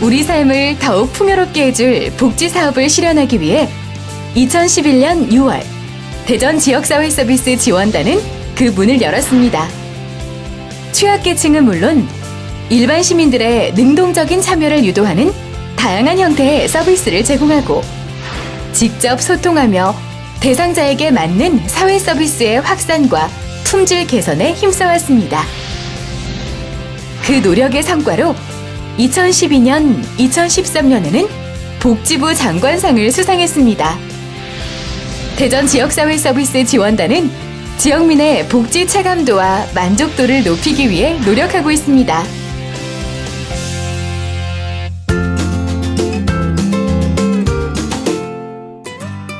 우리 삶을 더욱 풍요롭게 해줄 복지 사업을 실현하기 위해 2011년 6월 대전 지역사회 서비스 지원단은 그 문을 열었습니다. 취약계층은 물론 일반 시민들의 능동적인 참여를 유도하는 다양한 형태의 서비스를 제공하고 직접 소통하며 대상자에게 맞는 사회 서비스의 확산과 품질 개선에 힘써왔습니다. 그 노력의 성과로 2012년, 2013년에는 복지부 장관상을 수상했습니다. 대전 지역사회 서비스 지원단은 지역민의 복지 체감도와 만족도를 높이기 위해 노력하고 있습니다.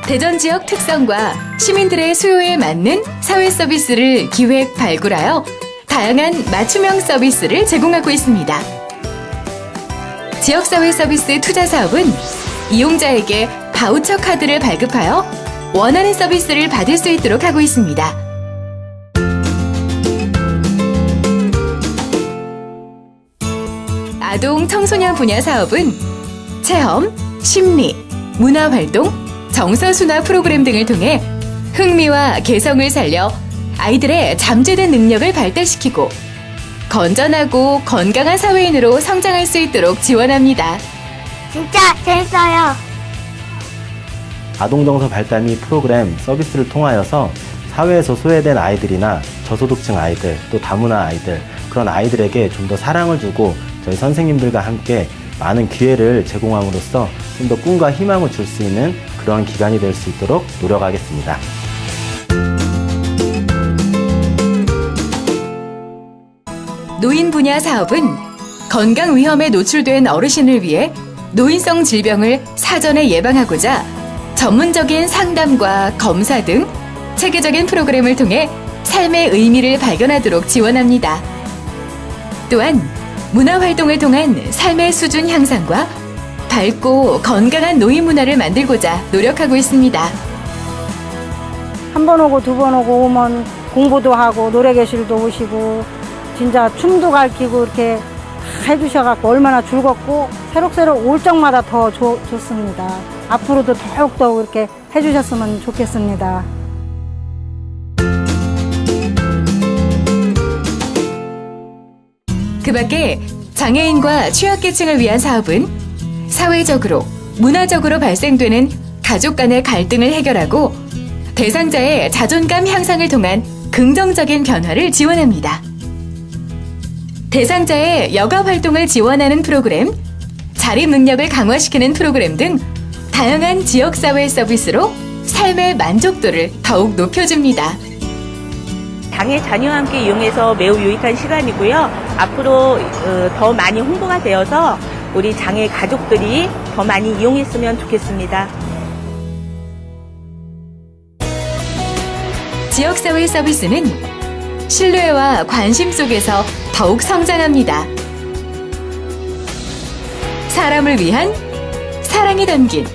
대전 지역 특성과 시민들의 수요에 맞는 사회 서비스를 기획 발굴하여 다양한 맞춤형 서비스를 제공하고 있습니다. 지역사회 서비스 투자 사업은 이용자에게 바우처 카드를 발급하여 원하는 서비스를 받을 수 있도록 하고 있습니다. 아동 청소년 분야 사업은 체험, 심리, 문화활동, 정서순화 프로그램 등을 통해 흥미와 개성을 살려 아이들의 잠재된 능력을 발달시키고 건전하고 건강한 사회인으로 성장할 수 있도록 지원합니다. 진짜 재밌어요. 아동정서 발달 및 프로그램 서비스를 통하여서 사회에서 소외된 아이들이나 저소득층 아이들 또 다문화 아이들 그런 아이들에게 좀 더 사랑을 주고 저희 선생님들과 함께 많은 기회를 제공함으로써 좀 더 꿈과 희망을 줄 수 있는 그런 기관이 될 수 있도록 노력하겠습니다. 노인 분야 사업은 건강 위험에 노출된 어르신을 위해 노인성 질병을 사전에 예방하고자 전문적인 상담과 검사 등 체계적인 프로그램을 통해 삶의 의미를 발견하도록 지원합니다. 또한 문화 활동을 통한 삶의 수준 향상과 밝고 건강한 노인 문화를 만들고자 노력하고 있습니다. 한 번 오고 두 번 오고 오면 공부도 하고 노래 교실도 오시고 진짜 춤도 가르치고 이렇게 다 해주셔갖고 얼마나 즐겁고 새록새록 올 적마다 더 좋, 좋습니다. 앞으로도 더욱더욱 이렇게 해주셨으면 좋겠습니다. 그 밖에 장애인과 취약계층을 위한 사업은 사회적으로, 문화적으로 발생되는 가족 간의 갈등을 해결하고 대상자의 자존감 향상을 통한 긍정적인 변화를 지원합니다. 대상자의 여가 활동을 지원하는 프로그램, 자립 능력을 강화시키는 프로그램 등 다양한 지역사회 서비스로 삶의 만족도를 더욱 높여줍니다. 장애 자녀와 함께 이용해서 매우 유익한 시간이고요. 앞으로 어, 더 많이 홍보가 되어서 우리 장애 가족들이 더 많이 이용했으면 좋겠습니다. 지역사회 서비스는 신뢰와 관심 속에서 더욱 성장합니다. 사람을 위한 사랑이 담긴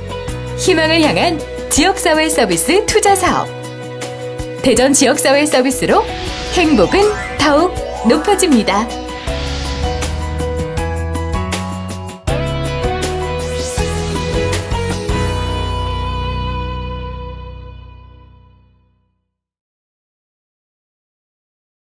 희망을 향한 지역사회 서비스 투자 사업. 대전 지역사회 서비스로 행복은 더욱 높아집니다.